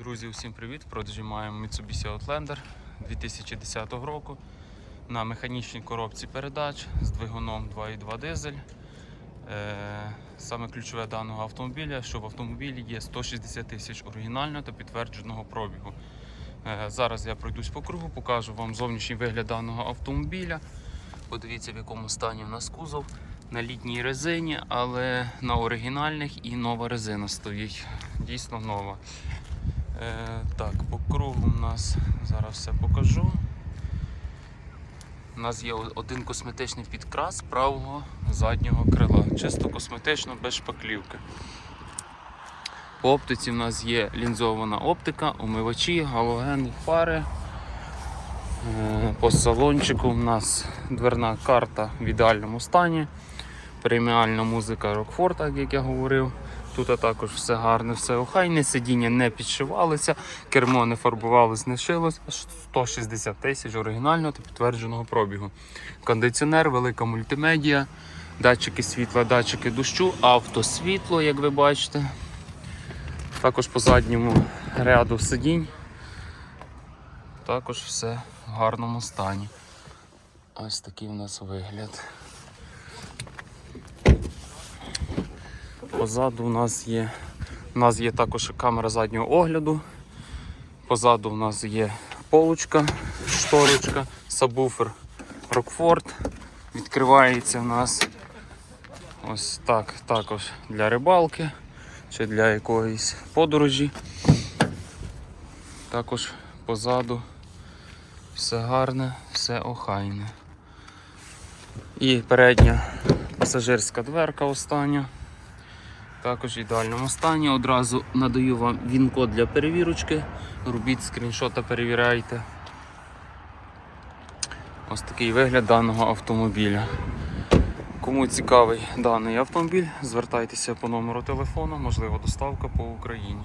Друзі, усім привіт! В продажі маємо Mitsubishi Outlander 2010 року на механічній коробці передач з двигуном 2.2 дизель. Е, Саме ключове даного автомобіля, що в автомобілі є 160 тисяч оригінального та підтвердженого пробігу. Е, Зараз я пройдусь по кругу, покажу вам зовнішній вигляд даного автомобіля. Подивіться, в якому стані в нас кузов на літній резині, але на оригінальних і нова резина стоїть. Дійсно нова. Е, так, по кругу у нас зараз все покажу. У нас є один косметичний підкрас правого заднього крила. Чисто косметично, без шпаклівки. По оптиці в нас є лінзована оптика, омивачі, галогенні фари. Е, По салончику у нас дверна карта в ідеальному стані. Преміальна музика Rockford, як я говорив. Тут також все гарне, все охайне, сидіння не підшивалися, кермо не фарбувалось, не шилось. 160 тисяч оригінального та підтвердженого пробігу. Кондиціонер, велика мультимедіа, датчики світла, датчики дощу, автосвітло, як ви бачите. Також по задньому ряду сидінь. Також все в гарному стані. Ось такий у нас вигляд. Позаду у нас є. У нас є також камера заднього огляду. Позаду у нас є полочка, шторочка, сабвуфер Rockford. Відкривається у нас ось так, також для рибалки чи для якоїсь подорожі. Також позаду все гарне, все охайне. І передня пасажирська дверка остання. Також в ідеальному стані. Одразу надаю вам він-код для перевірочки. Робіть скріншот та перевіряйте. Ось такий вигляд даного автомобіля. Кому цікавий даний автомобіль, звертайтеся по номеру телефону, можливо доставка по Україні.